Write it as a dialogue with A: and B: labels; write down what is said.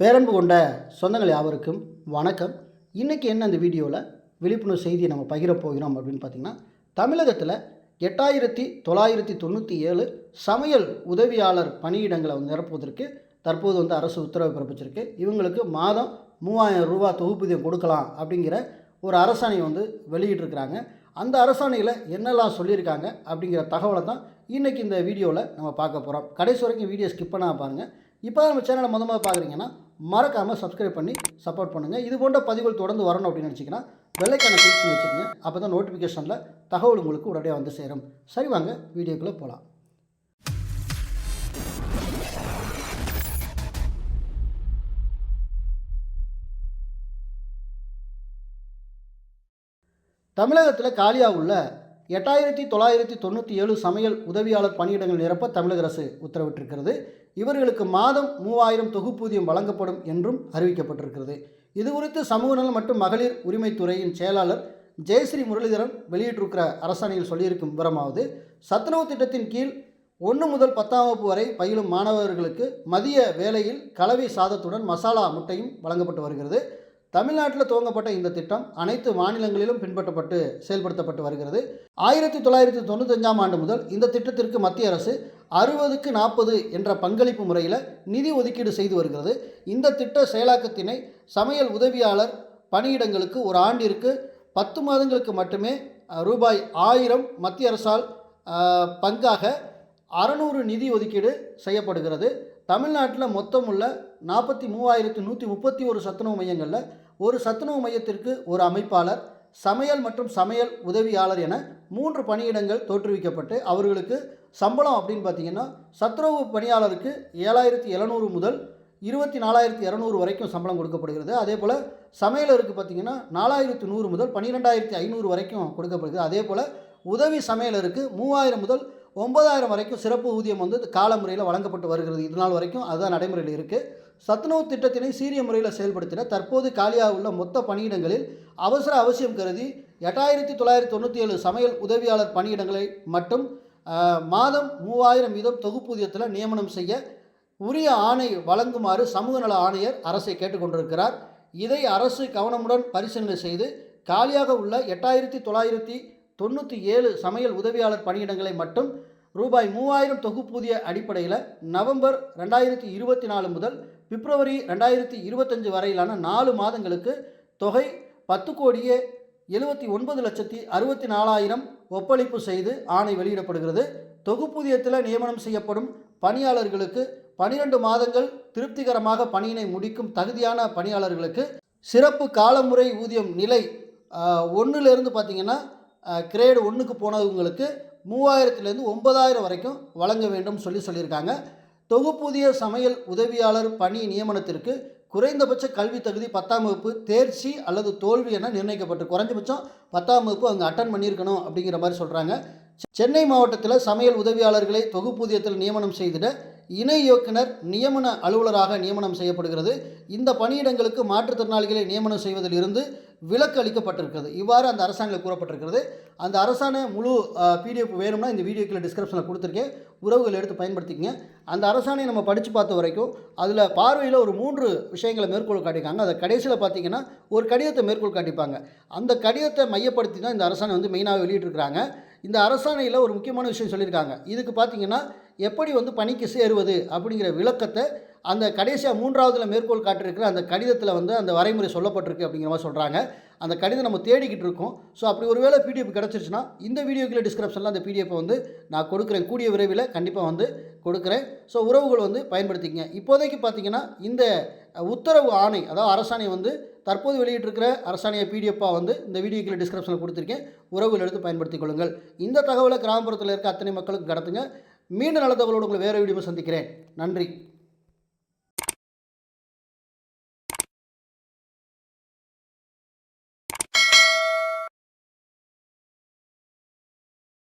A: பேரன்பு கொண்ட சொந்தங்கள் யாவருக்கும் வணக்கம். இன்றைக்கி என்ன அந்த வீடியோவில் விழிப்புணர்வு செய்தியை நம்ம பகிரப்போகிறோம் அப்படின்னு பார்த்திங்கன்னா தமிழகத்தில் எட்டாயிரத்தி தொள்ளாயிரத்தி தொண்ணூற்றி ஏழு சமையல் உதவியாளர் பணியிடங்களை வந்து நிரப்புவதற்கு தற்போது வந்து அரசு உத்தரவு பிறப்பிச்சிருக்கு. இவங்களுக்கு மாதம் மூவாயிரம் ரூபா தொகுப்பூதியம் கொடுக்கலாம் அப்படிங்கிற ஒரு அரசாணை வந்து வெளியிட்டிருக்கிறாங்க. அந்த அரசாணையில் என்னெல்லாம் சொல்லியிருக்காங்க அப்படிங்கிற தகவலை தான் இன்றைக்கி இந்த வீடியோவில் நம்ம பார்க்க போகிறோம் கடைசி வரைக்கும் வீடியோ ஸ்கிப் பண்ணால் பாருங்கள் இப்போ நம்ம சேனலை மொதல் மொதல் பார்க்குறீங்கன்னா மறக்காமல் சப்ஸ்கிரைப் பண்ணி சப்போர்ட் பண்ணுங்கள் இது போன்ற பதிவுகள் தொடர்ந்து வரணும் அப்படின்னு நினச்சிங்கன்னா வெள்ளைக்கான கிளிக் பண்ணி வச்சுக்கோங்க அப்போ தான் நோட்டிஃபிகேஷனில் தகவல் உங்களுக்கு உடனடியாக வந்து சேரும். சரி வாங்க வீடியோக்குள்ளே போகலாம் தமிழகத்தில் காலியாக உள்ள எட்டாயிரத்தி தொள்ளாயிரத்தி தொண்ணூற்றி ஏழு சமையல் உதவியாளர் பணியிடங்கள் நிரப்ப தமிழக அரசு உத்தரவிட்டிருக்கிறது. இவர்களுக்கு மாதம் மூவாயிரம் தொகுப்பூதியம் வழங்கப்படும் என்றும் அறிவிக்கப்பட்டிருக்கிறது. இது குறித்து சமூக நலம் மற்றும் மகளிர் உரிமைத்துறையின் செயலாளர் ஜெயஸ்ரீ முரளிதரன் வெளியிட்டிருக்கிற அரசாணையில் சொல்லியிருக்கும் விவரமாவது சத்துணவு திட்டத்தின் கீழ் ஒன்று முதல் பத்தாம் வகுப்பு வரை பயிலும் மாணவர்களுக்கு மதிய வேளையில் கலவை சாதத்துடன் மசாலா முட்டையும் வழங்கப்பட்டு வருகிறது. தமிழ்நாட்டில் துவங்கப்பட்ட இந்த திட்டம் அனைத்து மாநிலங்களிலும் பின்பற்றப்பட்டு செயல்படுத்தப்பட்டு வருகிறது. ஆயிரத்தி தொள்ளாயிரத்தி தொண்ணூத்தஞ்சாம் ஆண்டு முதல் இந்த திட்டத்திற்கு மத்திய அரசு அறுபதுக்கு நாற்பது என்ற பங்களிப்பு முறையில் நிதி ஒதுக்கீடு செய்து வருகிறது. இந்த திட்ட செயலாக்கத்தினை சமையல் உதவியாளர் பணியிடங்களுக்கு ஒரு ஆண்டிற்கு பத்து மாதங்களுக்கு மட்டுமே ரூபாய் ஆயிரம் மத்திய அரசால் பங்காக அறநூறு நிதி ஒதுக்கீடு செய்யப்படுகிறது. தமிழ்நாட்டில் மொத்தம் உள்ள நாற்பத்தி மூவாயிரத்து நூற்றி முப்பத்தி ஒரு சத்துணவு மையங்களில் ஒரு சத்துணவு மையத்திற்கு ஒரு அமைப்பாளர் சமையல் மற்றும் சமையல் உதவியாளர் என மூன்று பணியிடங்கள் தோற்றுவிக்கப்பட்டு அவர்களுக்கு சம்பளம் அப்படின்னு பார்த்தீங்கன்னா சத்துணவு பணியாளருக்கு ஏழாயிரத்தி எழுநூறு முதல் இருபத்தி நாலாயிரத்தி இரநூறு வரைக்கும் சம்பளம் கொடுக்கப்படுகிறது. அதே போல் சமையலருக்கு பார்த்தீங்கன்னா நாலாயிரத்து நூறு முதல் பன்னிரெண்டாயிரத்தி ஐநூறு வரைக்கும் கொடுக்கப்படுகிறது. அதே போல் உதவி சமையலருக்கு மூவாயிரம் முதல் ஒன்பதாயிரம் வரைக்கும் சிறப்பு ஊதியம் வந்து கால முறையில் வழங்கப்பட்டு வருகிறது. இது நாள் வரைக்கும் அதுதான் நடைமுறையில் இருக்குது சத்துணவு திட்டத்தினை சீரிய முறையில் செயல்படுத்தின தற்போது காலியாக உள்ள மொத்த பணியிடங்களில் அவசர அவசியம் கருதி எட்டாயிரத்தி தொள்ளாயிரத்தி தொண்ணூற்றி ஏழு சமையல் உதவியாளர் பணியிடங்களை மட்டும் மாதம் மூவாயிரம் வீதம் தொகுப்பூதியத்தில் நியமனம் செய்ய உரிய ஆணை வழங்குமாறு சமூக நல ஆணையர் அரசை கேட்டுக்கொண்டிருக்கிறார். இதை அரசு கவனமுடன் பரிசீலனை செய்து காலியாக உள்ள எட்டாயிரத்தி தொள்ளாயிரத்தி தொண்ணூற்றி ஏழு சமையல் உதவியாளர் பணியிடங்களை மட்டும் ரூபாய் மூவாயிரம் தொகுப்பூதிய அடிப்படையில் நவம்பர் ரெண்டாயிரத்தி இருபத்தி நாலு முதல் பிப்ரவரி ரெண்டாயிரத்தி இருபத்தஞ்சு வரையிலான நாலு மாதங்களுக்கு தொகை பத்து கோடியே எழுபத்தி ஒன்பது லட்சத்தி அறுபத்தி நாலாயிரம் ஒப்பளிப்பு செய்து ஆணை வெளியிடப்படுகிறது. தொகுப்பூதியத்தில் நியமனம் செய்யப்படும் பணியாளர்களுக்கு பனிரெண்டு மாதங்கள் திருப்திகரமாக பணியினை முடிக்கும் தகுதியான பணியாளர்களுக்கு சிறப்பு காலமுறை ஊதியம் நிலை ஒன்றுலேருந்து பார்த்தீங்கன்னா கிரேடு ஒன்றுக்கு போனவங்களுக்கு மூவாயிரத்துலேருந்து ஒன்பதாயிரம் வரைக்கும் வழங்க வேண்டும் சொல்லி சொல்லியிருக்காங்க. தொகுப்பூதிய சமையல் உதவியாளர் பணி நியமனத்திற்கு குறைந்தபட்ச கல்வி தகுதி பத்தாம் வகுப்பு தேர்ச்சி அல்லது தோல்வி என நிர்ணயிக்கப்பட்டு குறைஞ்சபட்சம் பத்தாம் வகுப்பு அங்கே அட்டன் பண்ணியிருக்கணும் அப்படிங்கிற மாதிரி சொல்கிறாங்க சென்னை மாவட்டத்தில் சமையல் உதவியாளர்களை தொகுப்பூதியத்தில் நியமனம் செய்திட இணை இயக்குனர் நியமன அலுவலராக நியமனம் செய்யப்படுகிறது. இந்த பணியிடங்களுக்கு மாற்றுத்திறனாளிகளை நியமனம் செய்வதில் இருந்து விலக்கு அளிக்கப்பட்டிருக்கிறது. இவ்வாறு அந்த அரசாங்கத்தில் கூறப்பட்டிருக்கிறது. அந்த அரசாணை முழு பிடிஎஃப் வேணும்னா இந்த வீடியோக்கில் டிஸ்கிரிப்ஷனில் கொடுத்துருக்கேன். உறவுகள் எடுத்து பயன்படுத்திக்கங்க. அந்த அரசாணையை நம்ம படித்து பார்த்த வரைக்கும் அதில் பார்வையில் ஒரு மூன்று விஷயங்களை மேற்கோள் காட்டியிருக்காங்க. அதை கடைசியில் பார்த்தீங்கன்னா ஒரு கடிதத்தை மேற்கோள் காட்டிப்பாங்க அந்த கடிதத்தை மையப்படுத்தி தான் இந்த அரசாணை வந்து மெயினாக வெளியிட்டிருக்கிறாங்க. இந்த அரசாணையில் ஒரு முக்கியமான விஷயம் சொல்லியிருக்காங்க. இதுக்கு பார்த்தீங்கன்னா எப்படி வந்து பணிக்கு சேருவது அப்படிங்கிற விளக்கத்தை அந்த கடைசியாக மூன்றாவதுல மேற்கோள் காட்டிருக்கிற அந்த கடிதத்தில் வந்து அந்த வரைமுறை சொல்லப்பட்டிருக்கு அப்படிங்கிற மாதிரி சொல்கிறாங்க அந்த கடிதம் நம்ம தேடிக்கிட்டு இருக்கோம். ஸோ அப்படி ஒரு வேளை பிடிஎஃப் கிடச்சிருச்சுன்னா இந்த வீடியோக்குள்ள டிஸ்கிரிப்ஷனில் அந்த பிடிஎஃப் வந்து நான் கொடுக்குறேன். கூடிய விரைவில் கண்டிப்பாக வந்து கொடுக்குறேன். ஸோ உறவுகள் வந்து பயன்படுத்திக்கங்க. இப்போதைக்கு பார்த்தீங்கன்னா இந்த உத்தரவு ஆணை அதாவது அரசாணை வந்து தற்போது வெளியிட்டிருக்கிற அரசாணையை பிடிஎஃபாக வந்து இந்த வீடியோக்குள்ள டிஸ்கிரிப்ஷனில் கொடுத்துருக்கேன். உறவுகள் எடுத்து பயன்படுத்திக் கொள்ளுங்கள். இந்த தகவலை கிராமப்புறத்தில் இருக்க அத்தனை மக்களுக்கு கடத்துங்க. மீண்டும் நல்ல தகவலோடு உங்களை வேறு வீடியோ சந்திக்கிறேன். நன்றி.